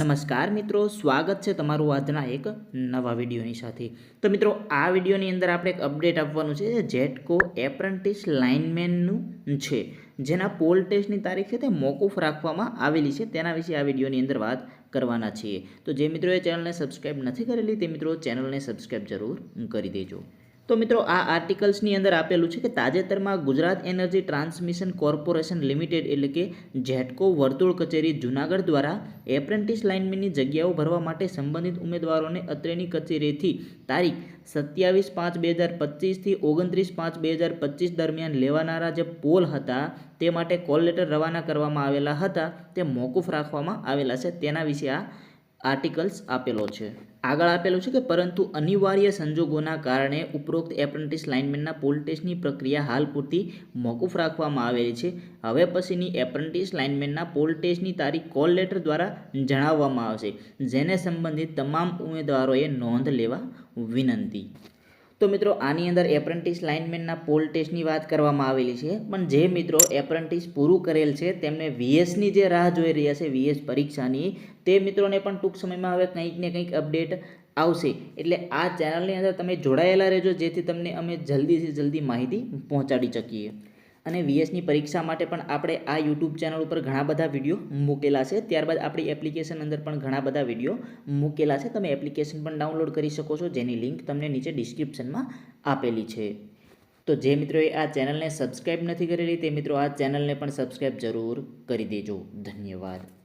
નમસ્કાર મિત્રો, સ્વાગત છે તમારું આજના એક નવા વિડીયોની સાથે. તો મિત્રો, આ વિડીયોની અંદર આપણે એક અપડેટ આપવાનું છે જેટકો એપ્રન્ટિસ લાઇનમેનનું છે. જેના પોલ ટેસ્ટની તારીખ છે તે મોકૂફ રાખવામાં આવેલી છે. તેના વિશે આ વિડીયોની અંદર વાત કરવાના છીએ. તો જે મિત્રોએ ચેનલને સબસ્ક્રાઈબ નથી કરેલી તે મિત્રો ચેનલને સબસ્ક્રાઈબ જરૂર કરી દેજો. તો મિત્રો આ આર્ટિકલ્સની અંદર આપેલું છે કે તાજેતરમાં Gujarat energy transmission corporation limited એટલે કે જેટકો વર્તુળ કચેરી જૂનાગઢ દ્વારા એપ્રેન્ટિસ લાઇનમેનની જગ્યાઓ ભરવા માટે સંબંધિત ઉમેદવારોને અત્રેની કચેરીથી તારીખ સત્યાવીસ પાંચ બે હજાર પચીસથી ઓગણત્રીસ પાંચ બે હજાર પચીસ દરમિયાન લેવાનારા જે પોલ હતા તે માટે કોલ લેટર રવાના કરવામાં આવેલા હતા તે મોકૂફ રાખવામાં આવેલા છે. તેના વિશે આ આર્ટિકલ્સ આપેલો છે. આગળ આપેલું છે કે પરંતુ અનિવાર્ય સંજોગોના કારણે ઉપરોક્ત એપ્રેન્ટિસ લાઇનમેનના પોલ ટેસ્ટની પ્રક્રિયા હાલ પૂરતી મોકૂફ રાખવામાં આવેલી છે. હવે પછીની એપ્રેન્ટિસ લાઇનમેનના પોલ ટેસ્ટની તારીખ કોલ લેટર દ્વારા જણાવવામાં આવશે. જેને સંબંધિત તમામ ઉમેદવારોએ નોંધ લેવા વિનંતી. તો મિત્રો, આની અંદર એપ્રેન્ટિસ લાઇનમેનના પોલ ટેસ્ટની વાત કરવામાં આવેલી છે. પણ જે મિત્રો એપ્રેન્ટિસ પૂરું કરેલ છે, તેમને વીએસની જે રાહ જોઈ રહ્યા છે વીએસ પરીક્ષાની, તે મિત્રોને પણ ટૂંક સમયમાં હવે કંઈક ને કંઈક અપડેટ આવશે. એટલે આ ચેનલની અંદર તમે જોડાયેલા રહેજો, જેથી તમને અમે જલ્દીથી જલ્દી માહિતી પહોંચાડી શકીએ. અને વીએસની પરીક્ષા માટે પણ આપણે આ યુટ્યુબ ચેનલ ઉપર ઘણા બધા વીડિયો મૂકેલા છે. ત્યારબાદ આપણી એપ્લિકેશન અંદર પણ ઘણા બધા વીડિયો મૂકેલા છે. તમે એપ્લિકેશન પણ ડાઉનલોડ કરી શકો છો. જેની લિંક તમને નીચે ડિસ્ક્રિપ્શનમાં આપેલી છે. તો જે મિત્રોએ આ ચેનલને સબસ્ક્રાઈબ નથી કરેલી તે મિત્રો આ ચેનલને પણ સબસ્ક્રાઈબ જરૂર કરી દેજો. ધન્યવાદ.